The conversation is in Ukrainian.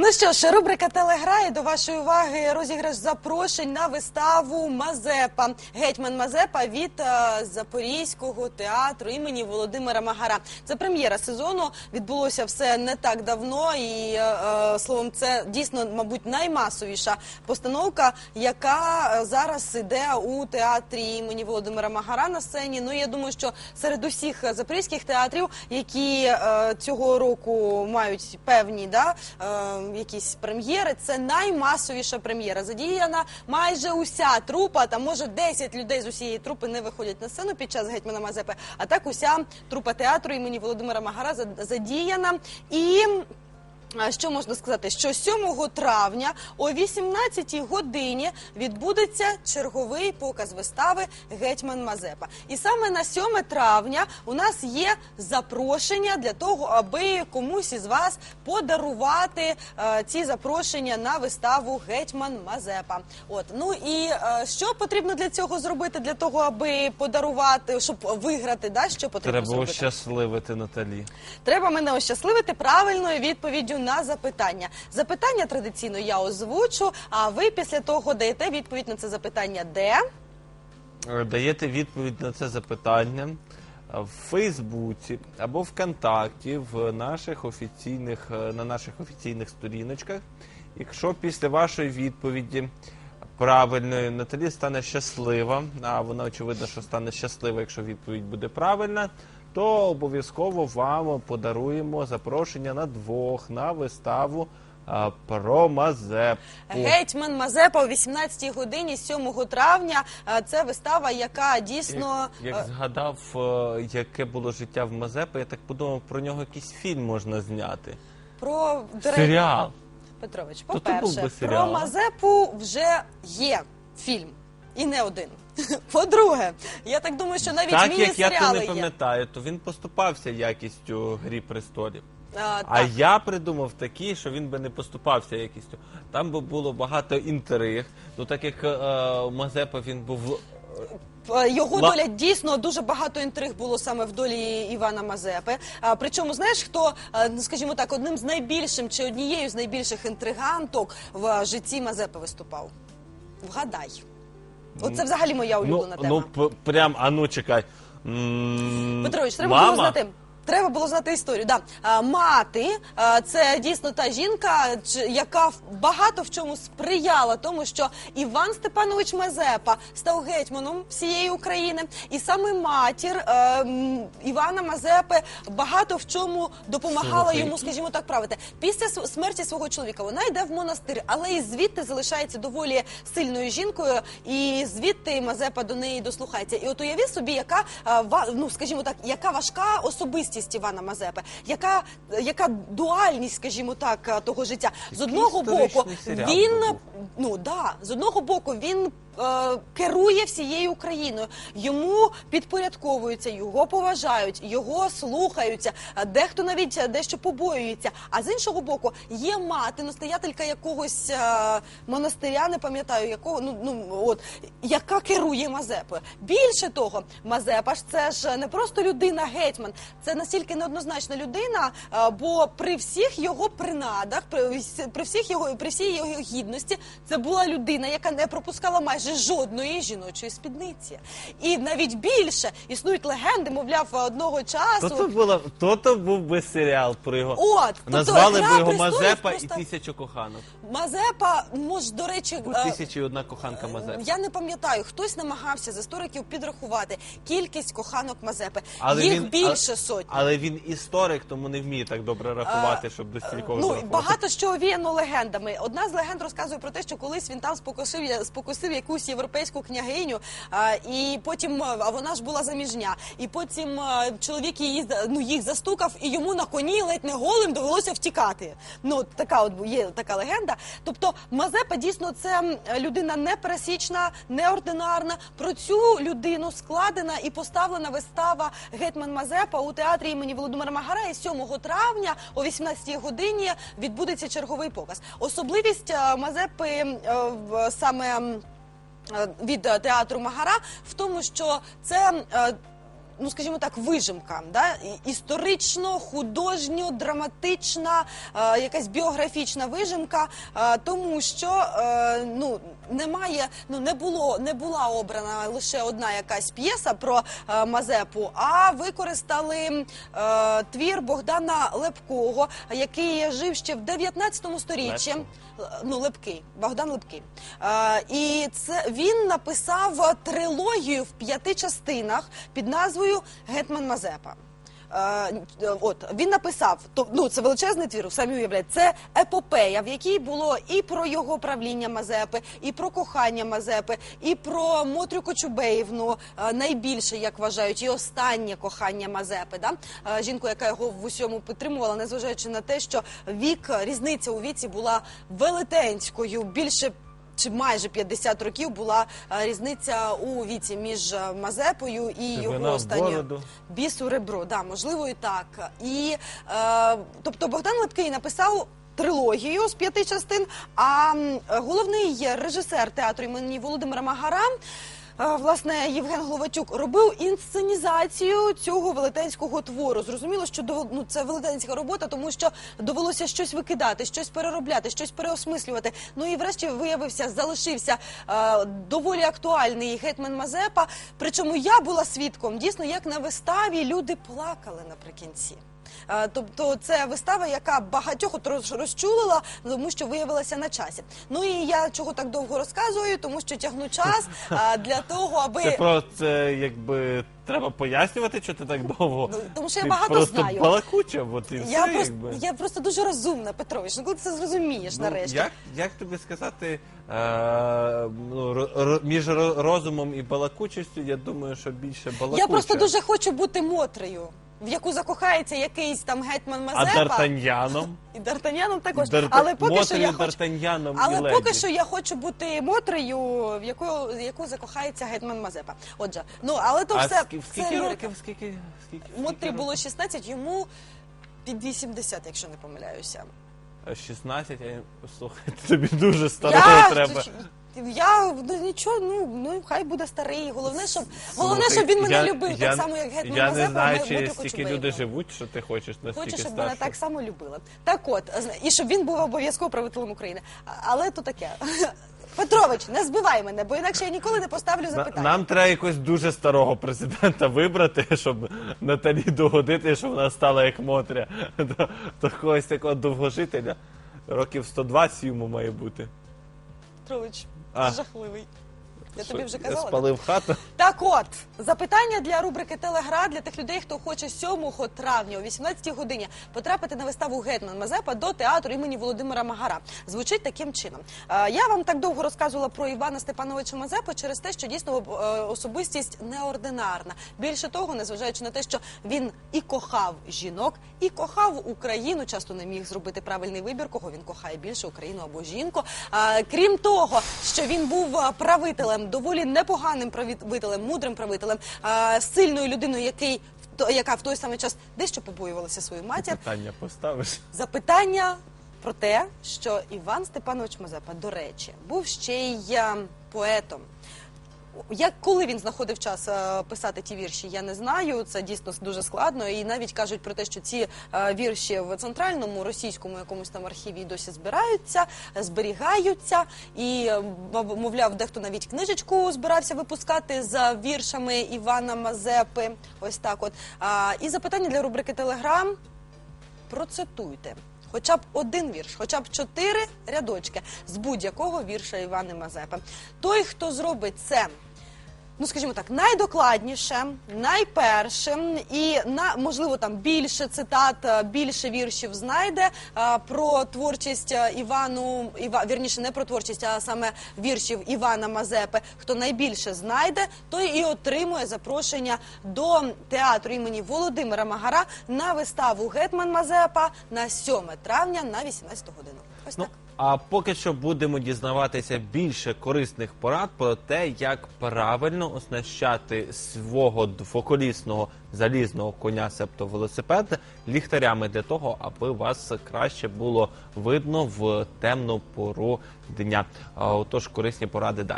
Ну що ж, рубрика Телеграє до вашої уваги розіграш запрошень на виставу Мазепа. Гетьман Мазепа від е, Запорізького театру імені Володимира Магара. Це прем'єра сезону. Відбулося все не так давно, і е, е, словом, це дійсно, мабуть, наймасовіша постановка, яка зараз іде у театрі імені Володимира Магара на сцені. Ну я думаю, що серед усіх запорізьких театрів, які цього року мають певні да, якісь прем'єри, це наймасовіша прем'єра. Задіяна майже уся трупа, там може 10 людей з усієї трупи не виходять на сцену під час гетьмана Мазепи. А так уся трупа театру імені Володимира Магара задіяна і. А Що можна сказати? Що 7 травня о 18 годині відбудеться черговий показ вистави Гетьман Мазепа. І саме на 7 травня у нас є запрошення для того, аби комусь із вас подарувати е, ці запрошення на виставу Гетьман Мазепа. От ну і е, що потрібно для цього зробити? Для того, аби подарувати, щоб виграти, да що потрібно Треба зробити? ощасливити Наталі. Треба мене ощасливити правильною відповіддю на запитання. Запитання традиційно я озвучу, а ви після того даєте відповідь на це запитання де? Е, Даєте відповідь на це запитання в Фейсбуці або ВКонтакті в наших офіційних, е, на наших офіційних сторіночках. Якщо після вашої відповіді правильної Наталі стане щаслива, а вона очевидно, що стане щаслива, якщо відповідь буде правильна, то обов'язково вам подаруємо запрошення на двох на виставу про Мазепу. Гетьман Мазепа о 18-й годині 7 травня. Це вистава, яка дійсно Як, е, як згадав, е, яке було життя в Мазепи, я так подумав, про нього якийсь фільм можна зняти. про Серіал. Петрович. То По-перше, про. Мазепу вже є фільм. І не один. По-друге, я так думаю, що навіть так як я міні-серіали не є. пам'ятаю, то він поступався якістю грі престолів. А, А так. я придумав такий, що він би не поступався якістю. Там би було багато інтриг. Ну так як е, Мазепа він був Е, Його Ла- доля дійсно дуже багато інтриг було саме в долі Івана Мазепи. А, причому, знаєш, хто, е, ну, скажімо так, одним з найбільшим чи однією з найбільших інтриганток в житті Мазепи виступав? Вгадай. Оце взагалі моя ну, улюблена тема. ну п- прям, а ну чекай. М, Петрович, треба мама? було знати. Треба було знати історію. Да. А, мати а, це дійсно та жінка, яка багато в чому сприяла тому, що Іван Степанович Мазепа став гетьманом всієї України, і саме матір е, Івана Мазепи багато в чому допомагала йому, скажімо так, правити. Після смерті свого чоловіка вона йде в монастир, але і звідти залишається доволі сильною жінкою, і звідти Мазепа до неї дослухається. І от уяви собі, яка ва- ну скажімо так, яка важка особистість Івана Мазепи, яка, яка дуальність, скажімо так, того життя. З одного боку, він ну да, з одного боку він. Е, Керує всією Україною, йому підпорядковуються, його поважають, його слухаються. Дехто навіть е, дещо побоюється. А з іншого боку, є мати, настоятелька якогось е, монастиря, не пам'ятаю якого. Ну ну от яка керує Мазепою. Більше того, Мазепа ж це ж не просто людина гетьман, це настільки неоднозначна людина. е, Бо при всіх його принадах, при, при всіх його при всій його гідності, це була людина, яка не пропускала майже жодної жіночої спідниці. І навіть більше існують легенди, мовляв, одного часу. То то було, то то був би серіал про його. От, тобто Назвали «Гра б його престолів» Мазепа просто- і тисячу коханок. Мазепа, може, до речі, Бо е, тисяча і одна коханка Мазепи. Я не пам'ятаю, хтось намагався з істориків підрахувати кількість коханок Мазепи. Але Їх він, більше а- сотні. Але він історик, тому не вміє так добре рахувати, щоб до стількох Ну зарахувати. багато що овіяно легендами. Одна з легенд розказує про те, що колись він там спокусив, спокусив якусь європейську княгиню, і потім вона ж була заміжня. І потім чоловік її ну їх застукав, і йому на коні ледь не голим довелося втікати. Ну така от є така легенда. Тобто Мазепа дійсно це людина непересічна, неординарна. Про цю людину складена і поставлена вистава Гетьман Мазепа у театрі імені Володимира Магара. І 7 травня о 18 годині відбудеться черговий показ. Особливість е, Мазепи е, саме. Е, Від е, театру Магара в тому, що це е, ну скажімо так, вижимка, да? історично, художньо, драматична, е, якась біографічна вижимка, е, тому що е, ну немає, ну не було, не була обрана лише одна якась п'єса про е, Мазепу, а використали е, твір Богдана Лепкого, який жив ще в 19 сторіччі. Ну, Лепкий, Богдан Лепкий. Е, і це він написав трилогію в п'яти частинах під назвою Гетман Мазепа. От він написав, то ну це величезний твір, самі уявляєте, це епопея, в якій було і про його правління Мазепи, і про кохання Мазепи, і про Мотрю Кочубеївну, найбільше, як вважають, і останнє кохання Мазепи. Да? Жінку, яка його в усьому підтримувала, незважаючи на те, що вік різниця у віці була велетенською, більше. Чи майже 50 років була е, різниця у віці між е, Мазепою і його останньою бороду. Біс ребро, да, можливо, і так. І е, тобто Богдан Лепкий написав. Трилогію з п'яти частин. А м, головний режисер театру імені Володимира Магара, власне, Євген Головачук, робив інсценізацію цього велетенського твору. Зрозуміло, що ну, це велетенська робота, тому що довелося щось викидати, щось переробляти, щось переосмислювати. Ну і врешті виявився, залишився е, доволі актуальний гетьман Мазепа. Причому я була свідком, дійсно, як на виставі люди плакали наприкінці. Е, Тобто це вистава, яка багатьох розчулила, тому що виявилася на часі. Ну і я чого так довго розказую, тому що тягну час е, для того, аби Це про це якби треба пояснювати, що ти так довго. Ну, тому що я Ти багато просто знаю. балакуча, от і я все, просто якби. я просто дуже розумна, Петрович. Ну коли ти це зрозумієш Ну, нарешті. Як, як тобі сказати, е, ну, ро- між розумом і балакучістю, я думаю, що більше балакуча. Я просто дуже хочу бути Мотрею, в яку закохається якийсь там гетьман А Мазепа. Д'Артаньяном? І Д'Артаньяном також. Дарта- Але поки що Мотрою, я хочу... Д'Артаньяном і Але леді. поки що я хочу бути Мотрею, в яку, в яку закохається гетьман Мазепа. Отже, ну але то а все скі- це скільки років? Скільки, скільки, Мотрі скільки було років? 16, йому під 80, якщо не помиляюся. А 16, я... слухай, тобі дуже старого треба. Я ну, нічого, ну, ну хай буде старий. Головне, щоб головне, щоб він мене любив, я- так само, як гетьман Я Мазепа. не знаю, Мотрю чи стільки люди живуть, що ти хочеш настільки Хочу, щоб мене так само любили. Так от, зна- і щоб він був обов'язково правителем України. А- Але то таке. Петрович, не збивай мене, бо інакше я ніколи не поставлю На- запитання. Нам треба якось дуже старого президента вибрати, щоб Наталі догодити, щоб вона стала як Мотря. До, до когось такого довгожителя. Років 120 йому має бути. Петрович, А. жахливий. Я тобі вже казала. да? спалив хату. Так от, запитання для рубрики Телегра для тих людей, хто хоче 7 травня о 18 годині потрапити на виставу Гетман Мазепа до театру імені Володимира Магара. Звучить таким чином. Е, Я вам так довго розказувала про Івана Степановича Мазепу через те, що дійсно е, особистість неординарна. Більше того, незважаючи на те, що він і кохав жінок, і кохав Україну, часто не міг зробити правильний вибір, кого він кохає більше Україну або жінку. Е, Крім того, що він був правителем, доволі непоганим правителем, мудрим правителем, сильною людиною, який яка в той самий час дещо побоювалася свою матір. Запитання поставиш. Запитання про те, що Іван Степанович Мазепа, до речі, був ще й е, поетом. Як коли він знаходив час е, писати ті вірші, я не знаю. Це дійсно дуже складно. І навіть кажуть про те, що ці е, вірші в центральному російському якомусь там архіві досі збираються, зберігаються. І е, мовляв, дехто навіть книжечку збирався випускати з віршами Івана Мазепи. Ось так. От і запитання для рубрики Телеграм процитуйте. Хоча б один вірш, хоча б чотири рядочки з будь-якого вірша Івана Мазепи. Той, хто зробить це, ну скажімо так, найдокладніше, найпершим і на можливо там більше цитат, е, більше віршів знайде е, про творчість е, Івану Іва, вірніше, не про творчість, а саме віршів Івана Мазепи. Хто найбільше знайде, той і отримує запрошення до театру імені Володимира Магара на виставу Гетман Мазепа на 7 травня на 18 годину. Ось Ну, так. А поки що будемо дізнаватися більше корисних порад про те, як правильно оснащати свого двоколісного залізного коня, себто велосипед, ліхтарями для того, аби вас краще було видно в темну пору дня. Отож, корисні поради далі.